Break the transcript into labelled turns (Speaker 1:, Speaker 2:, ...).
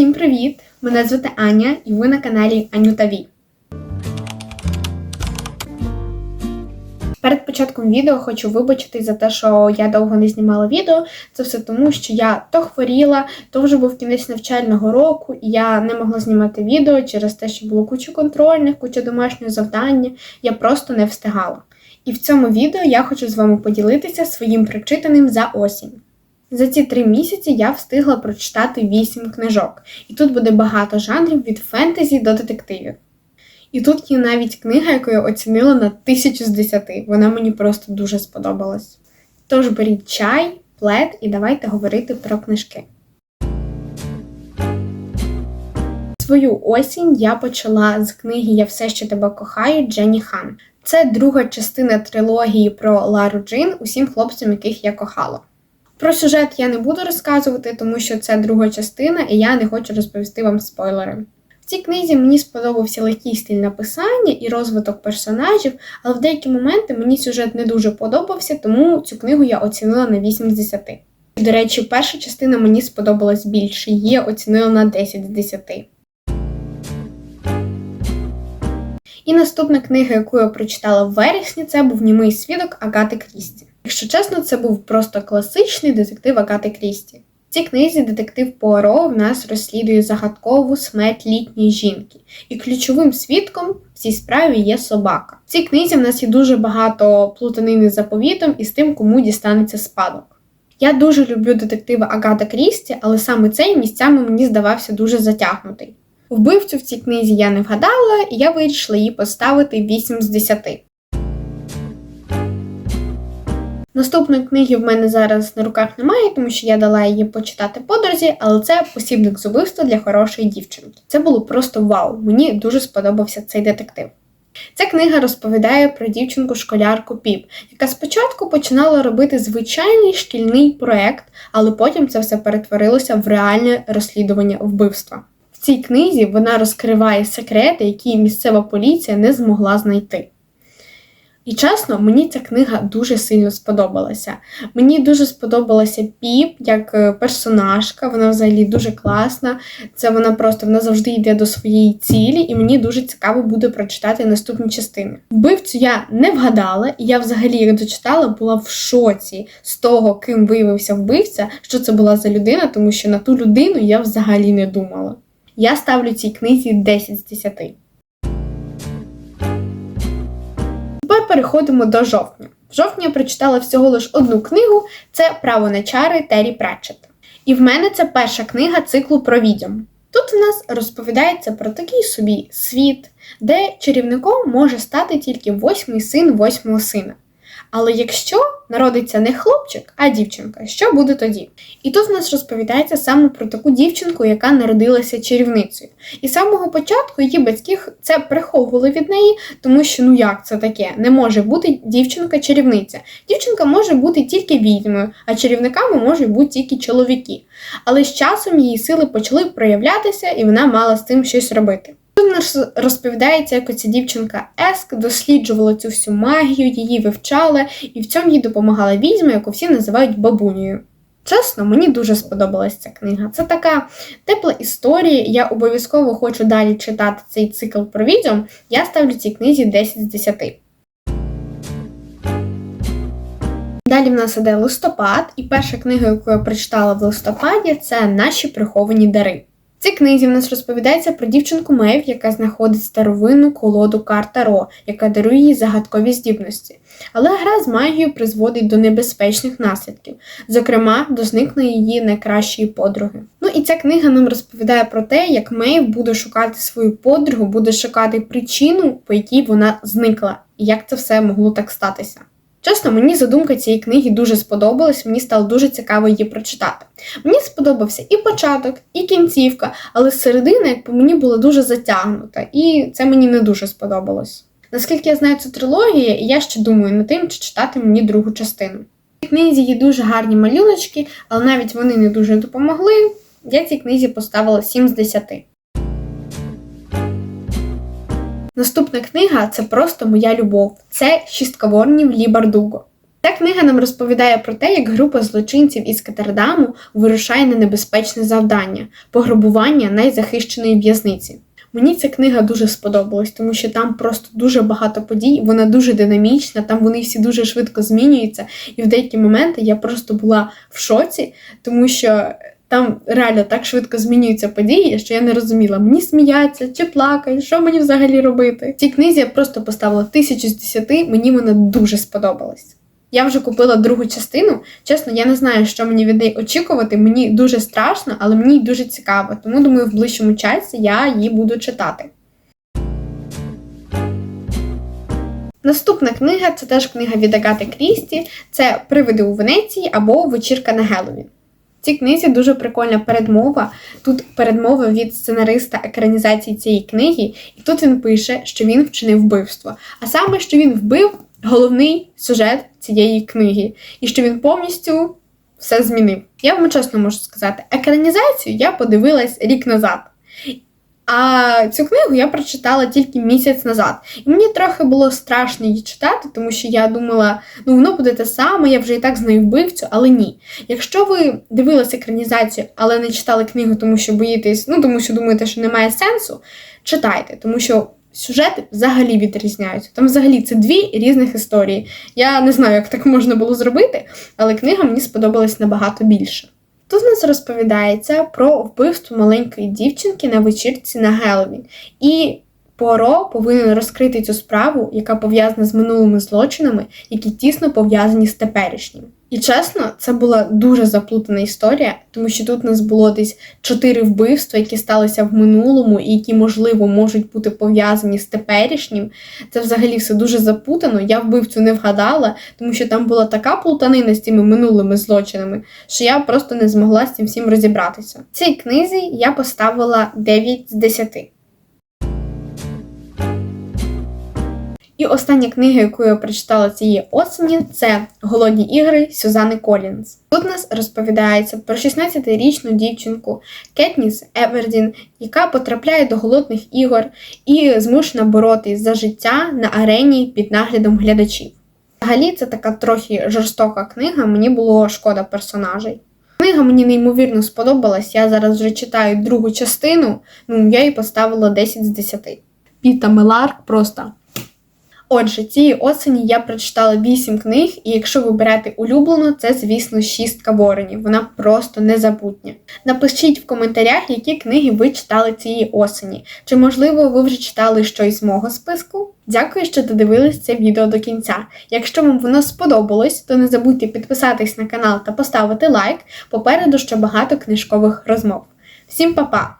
Speaker 1: Всім привіт! Мене звати Аня і ви на каналі Анюта Ві. Перед початком відео хочу вибачитись за те, що я довго не знімала відео. Це все тому, що я то хворіла, то вже був кінець навчального року, і я не могла знімати відео через те, що було куча контрольних, куча домашнього завдання. Я просто не встигала. І в цьому відео я хочу з вами поділитися своїм прочитаним за осінь. За ці три місяці я встигла прочитати вісім книжок, і тут буде багато жанрів від фентезі до детективів. І тут є навіть книга, яку я оцінила на тисячу з десяти. Вона мені просто дуже сподобалась. Тож беріть чай, плед і давайте говорити про книжки. Свою осінь я почала з книги Я все ще тебе кохаю Дженні Хан. Це друга частина трилогії про Лару Джин усім хлопцям, яких я кохала. Про сюжет я не буду розказувати, тому що це друга частина, і я не хочу розповісти вам спойлери. В цій книзі мені сподобався легкий стиль написання і розвиток персонажів, але в деякі моменти мені сюжет не дуже подобався, тому цю книгу я оцінила на 8 з 10. До речі, перша частина мені сподобалась більше, її оцінила на 10 з 10. І наступна книга, яку я прочитала в вересні, це був німий свідок Агати Крісті. Якщо чесно, це був просто класичний детектив Агати Крісті. В цій книзі детектив Пуаро в нас розслідує загадкову смерть літньої жінки, і ключовим свідком в цій справі є собака. В цій книзі в нас є дуже багато плутанини з заповітом і з тим, кому дістанеться спадок. Я дуже люблю детективи Агата Крісті, але саме цей місцями мені здавався дуже затягнутий. Вбивцю в цій книзі я не вгадала, і я вирішила її поставити 8 з 10. Наступної книги в мене зараз на руках немає, тому що я дала її почитати подрузі, але це посібник з убивства для хорошої дівчинки. Це було просто вау! Мені дуже сподобався цей детектив. Ця книга розповідає про дівчинку-школярку Піп, яка спочатку починала робити звичайний шкільний проект, але потім це все перетворилося в реальне розслідування вбивства. В цій книзі вона розкриває секрети, які місцева поліція не змогла знайти. І чесно, мені ця книга дуже сильно сподобалася. Мені дуже сподобалася Піп як е, персонажка, вона взагалі дуже класна. Це вона просто вона завжди йде до своєї цілі, і мені дуже цікаво буде прочитати наступні частини. Вбивцю я не вгадала, і я взагалі, як дочитала, була в шоці з того, ким виявився вбивця, що це була за людина, тому що на ту людину я взагалі не думала. Я ставлю цій книзі 10 з 10. Переходимо до жовтня. В жовтні я прочитала всього лиш одну книгу це Право на чари Террі Пратчета. І в мене це перша книга циклу про відьом. Тут в нас розповідається про такий собі світ, де чарівником може стати тільки восьмий син восьмого сина. Але якщо народиться не хлопчик, а дівчинка, що буде тоді? І тут в нас розповідається саме про таку дівчинку, яка народилася чарівницею. І з самого початку її батьки це приховували від неї, тому що ну як це таке? Не може бути дівчинка-чарівниця. Дівчинка може бути тільки відьмою, а чарівниками можуть бути тільки чоловіки. Але з часом її сили почали проявлятися, і вона мала з цим щось робити. Нас розповідається, як оця дівчинка Еск досліджувала цю всю магію, її вивчала, і в цьому їй допомагала відьма, яку всі називають бабунею. Чесно, мені дуже сподобалась ця книга. Це така тепла історія. Я обов'язково хочу далі читати цей цикл про відьом. Я ставлю цій книзі 10 з 10. Далі в нас іде листопад, і перша книга, яку я прочитала в листопаді, це Наші приховані дари. В цій книзі в нас розповідається про дівчинку Мейв, яка знаходить старовинну колоду карт Таро, яка дарує їй загадкові здібності. Але гра з магією призводить до небезпечних наслідків, зокрема до зникнення її найкращої подруги. Ну і ця книга нам розповідає про те, як Мейв буде шукати свою подругу, буде шукати причину, по якій вона зникла, і як це все могло так статися. Чесно, мені задумка цієї книги дуже сподобалась, мені стало дуже цікаво її прочитати. Мені сподобався і початок, і кінцівка, але середина, як по мені, була дуже затягнута, і це мені не дуже сподобалось. Наскільки я знаю цю трилогію, я ще думаю над тим, чи читати мені другу частину. Цій книзі є дуже гарні малюночки, але навіть вони не дуже допомогли. Я цій книзі поставила 7 з 10. Наступна книга це просто моя любов. Це шістка воронів Лі Бардуго. Ця книга нам розповідає про те, як група злочинців із Катердаму вирушає на небезпечне завдання пограбування найзахищеної в'язниці. Мені ця книга дуже сподобалась, тому що там просто дуже багато подій, вона дуже динамічна, там вони всі дуже швидко змінюються, і в деякі моменти я просто була в шоці, тому що там реально так швидко змінюються події, що я не розуміла, мені сміяться чи плакати, що мені взагалі робити. Цій книзі я просто поставила тисячу з десяти, мені вона дуже сподобалась. Я вже купила другу частину. Чесно, я не знаю, що мені від неї очікувати. Мені дуже страшно, але мені дуже цікаво. Тому думаю, в ближчому часі я її буду читати. Наступна книга це теж книга від Агати Крісті. Це Привиди у Венеції або Вечірка на Геловін. Цій книзі дуже прикольна передмова. Тут передмова від сценариста екранізації цієї книги, і тут він пише, що він вчинив вбивство. А саме, що він вбив головний сюжет цієї книги, і що він повністю все змінив. Я вам чесно можу сказати, екранізацію я подивилась рік назад. А цю книгу я прочитала тільки місяць назад. І мені трохи було страшно її читати, тому що я думала, ну воно буде те саме, я вже і так знаю вбивцю, але ні. Якщо ви дивилися екранізацію, але не читали книгу, тому що боїтесь, ну тому що думаєте, що немає сенсу, читайте, тому що сюжети взагалі відрізняються. Там взагалі це дві різних історії. Я не знаю, як так можна було зробити, але книга мені сподобалась набагато більше. Тут нас розповідається про вбивство маленької дівчинки на вечірці на Геловін. І Поро повинен розкрити цю справу, яка пов'язана з минулими злочинами, які тісно пов'язані з теперішнім. І чесно, це була дуже заплутана історія, тому що тут нас було десь чотири вбивства, які сталися в минулому, і які, можливо, можуть бути пов'язані з теперішнім. Це взагалі все дуже запутано. Я вбивцю не вгадала, тому що там була така плутанина з цими минулими злочинами, що я просто не змогла з цим всім розібратися. В цій книзі я поставила 9 з 10. І остання книга, яку я прочитала цієї осені, це Голодні ігри Сюзани Колінз. Тут нас розповідається про 16-річну дівчинку Кетніс Евердін, яка потрапляє до голодних ігор і змушена боротись за життя на арені під наглядом глядачів. Взагалі, це така трохи жорстока книга, мені було шкода персонажей. Книга мені неймовірно сподобалась. Я зараз вже читаю другу частину, ну я їй поставила 10 з 10. Піта Меларк просто Отже, цієї осені я прочитала 8 книг, і якщо ви берете улюблену, це, звісно, шістка воронів. Вона просто незабутня. Напишіть в коментарях, які книги ви читали цієї осені. Чи, можливо, ви вже читали щось з мого списку? Дякую, що додивились це відео до кінця. Якщо вам воно сподобалось, то не забудьте підписатись на канал та поставити лайк. Попереду ще багато книжкових розмов. Всім па-па!